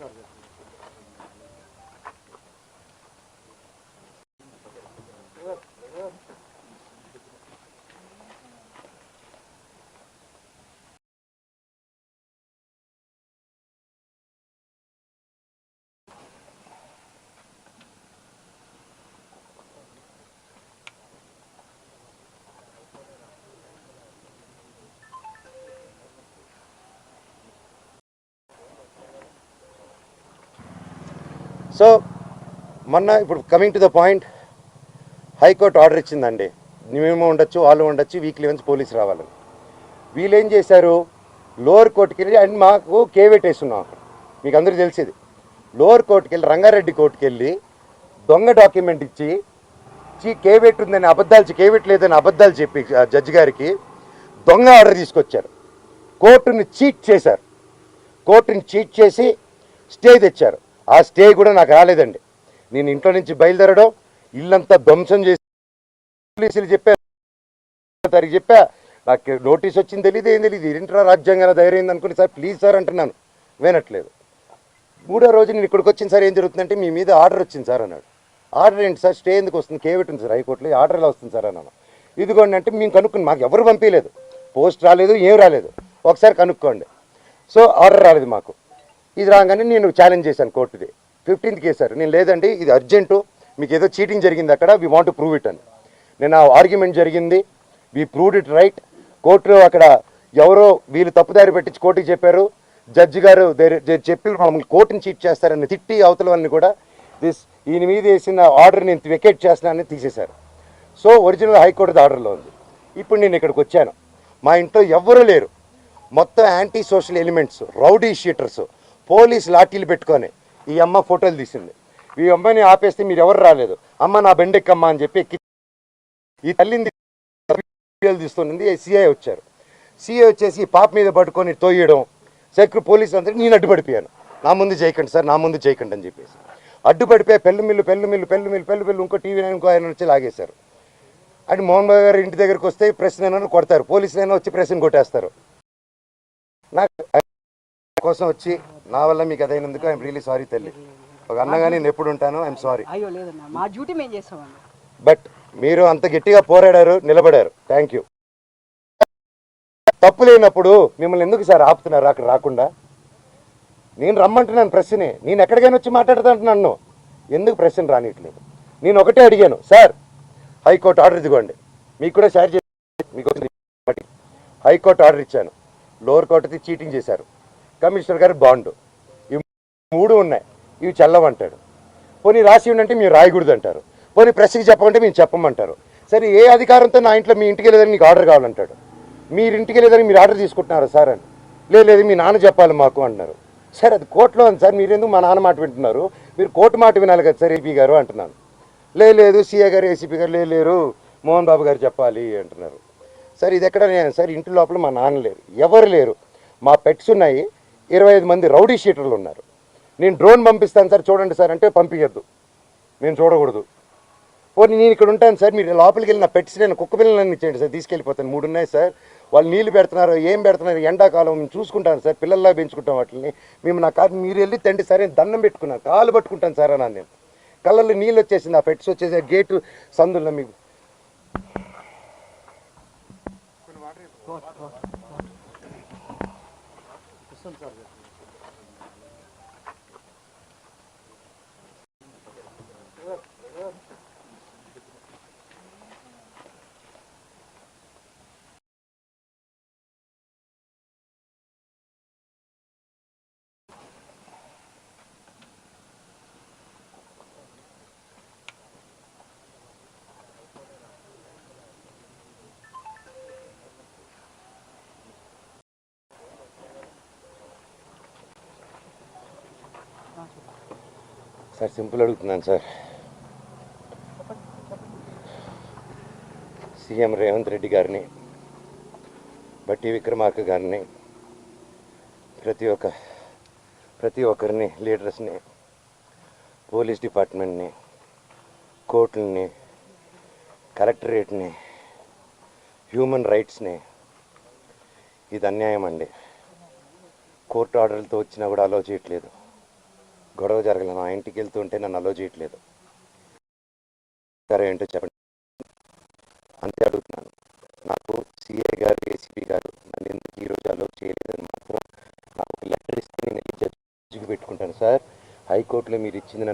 ಮಾಡ್ರಿ సో మొన్న ఇప్పుడు coming to the point high court order ఇచ్చిందండి. మేము ఉండొచ్చు వాళ్ళు ఉండొచ్చు వీక్లీ వన్స్ పోలీసు రావాలని వీళ్ళు ఏం చేశారు? లోవర్ కోర్టుకి వెళ్ళి అండ్ మాకు కేవేట్ అక్కడ. మీకు అందరూ తెలిసేది. లోవర్ కోర్టుకి వెళ్ళి రంగారెడ్డి కోర్టుకి వెళ్ళి దొంగ డాక్యుమెంట్ ఇచ్చి చీ కేవేట్ ఉందని అబద్ధాలు చె- కేవేట్ లేదని అబద్ధాలు చెప్పి ఆ జడ్జి గారికి దొంగ ఆర్డర్ తీసుకొచ్చారు. కోర్టుని చీట్ చేశారు. కోర్టుని చీట్ చేసి స్టే తెచ్చారు. ఆ స్టే కూడా నాకు రాలేదండి. నేను ఇంట్లో నుంచి బయలుదేరడం ఇల్లంతా ధ్వంసం చేసి పోలీసులు చెప్పారు తరిగి చెప్పా నాకు నోటీస్ వచ్చింది తెలియదు ఏం తెలియదు ఏంట్రా రాజ్యాంగం ధైర్యం అనుకుని సార్ ప్లీజ్ సార్ అంటున్నాను. వినట్లేదు. మూడో రోజు నేను ఇక్కడికి వచ్చింది సార్ ఏం జరుగుతుందంటే మీ మీద ఆర్డర్ వచ్చింది సార్ అన్నాడు. ఆర్డర్ ఏంటి సార్? స్టే ఎందుకు వస్తుంది? కేవెట్ సార్ హైకోర్టులో ఆర్డర్ ఎలా వస్తుంది సార్ అన్నాను. ఇదిగోండి అంటే మేము కనుక్కుని మాకు ఎవరు పంపించలేదు. పోస్ట్ రాలేదు ఏం రాలేదు. ఒకసారి కనుక్కోండి. సో ఆర్డర్ రాలేదు మాకు. ఇది రాగానే నేను ఛాలెంజ్ చేశాను కోర్టుది. ఫిఫ్టీన్త్ కేసారు నేను లేదండి ఇది అర్జెంటు మీకు ఏదో చీటింగ్ జరిగింది అక్కడ వీ వాంట్ ప్రూవ్ ఇట్ అని. నేను ఆ ఆర్గ్యుమెంట్ జరిగింది. వీ ప్రూవ్డ్ ఇట్ రైట్ కోర్టులో అక్కడ ఎవరో వీళ్ళు తప్పుదారి పెట్టించి కోర్టుకి చెప్పారు. జడ్జి గారు చెప్పి మమ్మల్ని కోర్టుని చీట్ చేస్తారని తిట్టి అవతల వాళ్ళని కూడా దిస్ ఈయన మీద వేసిన ఆర్డర్ నేను వెకేట్ చేస్తున్నానని తీసేశారు. సో ఒరిజినల్ హైకోర్టు ఆర్డర్లో ఉంది. ఇప్పుడు నేను ఇక్కడికి వచ్చాను. మా ఇంట్లో ఎవ్వరూ లేరు. మొత్తం anti social elements rowdy sheeters police లాఠీలు పెట్టుకొని ఈ అమ్మ ఫోటోలు తీసింది. ఈ అమ్మని ఆపేస్తే మీరు ఎవరు రాలేదు. అమ్మ నా బెండెక్కమ్మ అని చెప్పి ఎక్కి ఈ తల్లిని వీడియోలు తీస్తుంది సిఐ వచ్చారు. సిఐ వచ్చేసి పాప మీద పట్టుకొని తోయడం సెక్యూ పోలీస్ అందరూ నేను అడ్డుపడిపోయాను. నా ముందు చేయకండి సార్ నా ముందు చేయకండి అని చెప్పేసి. అడ్డుపడిపోయి పెళ్ళు మిల్లు పెళ్ళు మిల్లు పెళ్ళు మిల్లు పెళ్ళు మిల్లు ఇంకో టీవీ నైన్ ఇంకో ఆయన వచ్చి లాగేశారు. అండ్ మోహన్ బాబు గారు ఇంటి దగ్గరికి వస్తే ప్రెస్ నైనా కొడతారు. పోలీసులైనా వచ్చి ప్రెస్ని కొట్టేస్తారు. నాకు కోసం వచ్చి నా వల్ల మీకు అదైనందుకు ఐఎమ్ రియలీ సారీ తల్లి. ఒక అన్నగా నేను ఎప్పుడు ఉంటాను ఐఎమ్ సారీ అయ్యో లేదన్న మా డ్యూటీ మేము బట్ మీరు అంత గట్టిగా పోరాడారు నిలబడారు. థ్యాంక్ యూ తప్పు లేనప్పుడు మిమ్మల్ని ఎందుకు సార్ ఆపుతున్నారు అక్కడ రాకుండా? నేను రమ్మంటున్నాను ప్రెస్ని నేను ఎక్కడికైనా వచ్చి మాట్లాడతాను నన్ను. ఎందుకు ప్రెస్ని రానియట్లేదు? నేను ఒకటే అడిగాను. సార్ హైకోర్టు ఆర్డర్ ఇదిగోండి. మీకు కూడా షేర్ చేసి మీకు. హైకోర్టు ఆర్డర్ ఇచ్చాను. లోవర్ కోర్టుది చీటింగ్ చేశారు. కమిషనర్ గారు బాండు. ఇవి మూడు ఉన్నాయి. ఇవి చల్లవంటాడు. పోనీ రాసి ఉండంటే మీరు రాయకూడదు అంటారు. పోనీ ప్రెస్కి చెప్పమంటే మేము చెప్పమంటారు. సరే ఏ అధికారంతో నా ఇంట్లో మీ ఇంటికి వెళ్ళేదని నీకు ఆర్డర్ కావాలంటాడు? మీరు ఇంటికి వెళ్ళేదని మీరు ఆర్డర్ తీసుకుంటున్నారు సార్ అని? "లేదు, మీ నాన్న చెప్పాలి మాకు అంటున్నారు. సార్ అది కోర్టులో ఉంది సార్. మీరెందుకు మా నాన్న మాట వింటున్నారు? మీరు కోర్టు మాట వినాలి కదా సార్ ఏపీ గారు అంటున్నాను. "లే, లేదు సీఏ గారు ఏసీపీ గారు "లే, లేరు. మోహన్ బాబు గారు చెప్పాలి అంటున్నారు. సార్ ఇది ఎక్కడ నేను సార్ ఇంటి లోపల మా నాన్న లేరు. ఎవరు లేరు? మా పెట్స్ ఉన్నాయి. ఇరవై ఐదు మంది రౌడీ షీటర్లు ఉన్నారు. నేను డ్రోన్ పంపిస్తాను సార్ చూడండి సార్ అంటే పంపించద్దు నేను చూడకూడదు. పోనీ నేను ఇక్కడ ఉంటాను సార్ మీరు లోపలికి వెళ్ళిన పెట్స్ నేను కుక్క పిల్లలన్నీ ఇచ్చేయండి సార్ తీసుకెళ్ళిపోతాను. మూడు ఉన్నాయి సార్. వాళ్ళు నీళ్ళు పెడుతున్నారు ఏం పెడుతున్నారు ఎండాకాలం మేము చూసుకుంటాను సార్ పిల్లల్లా పెంచుకుంటాం వాటిని మేము నా కాదు మీరు వెళ్ళి తండ్రి సరే దండం పెట్టుకున్నాను. కాలు పట్టుకుంటాను సార్ అన్నాను నేను. కళ్ళల్లో నీళ్ళు వచ్చేసింది ఆ పెట్స్ వచ్చేసి ఆ గేటు సందుల్లో మీకు. कैंसिल कर देते సార్ సింపుల్ అడుగుతున్నాను సార్. సీఎం రేవంత్ రెడ్డి గారిని బట్టి విక్రమార్క గారిని ప్రతి ఒక్క ప్రతి ఒక్కరిని లీడర్స్ని పోలీస్ డిపార్ట్మెంట్ని కోర్టుల్ని కలెక్టరేట్ని హ్యూమన్ రైట్స్ని ఇది అన్యాయం అండి. కోర్టు ఆర్డర్లతో వచ్చినా కూడా అలో చేయట్లేదు. గొడవ జరగలేదు. నా ఇంటికి వెళ్తుంటే నన్ను అలో చేయట్లేదు. సరే ఏంటో చెప్పండి. అంతే అడుగుతున్నాను. నాకు సిఐ గారు ఏసీపీ గారు నన్ను ఎందుకు ఈరోజు అలో చేయలేదని మాత్రం నాకు లెటర్ ఇస్తే నేను వెళ్ళి జడ్జికి పెట్టుకుంటాను సార్. హైకోర్టులో మీరు ఇచ్చింది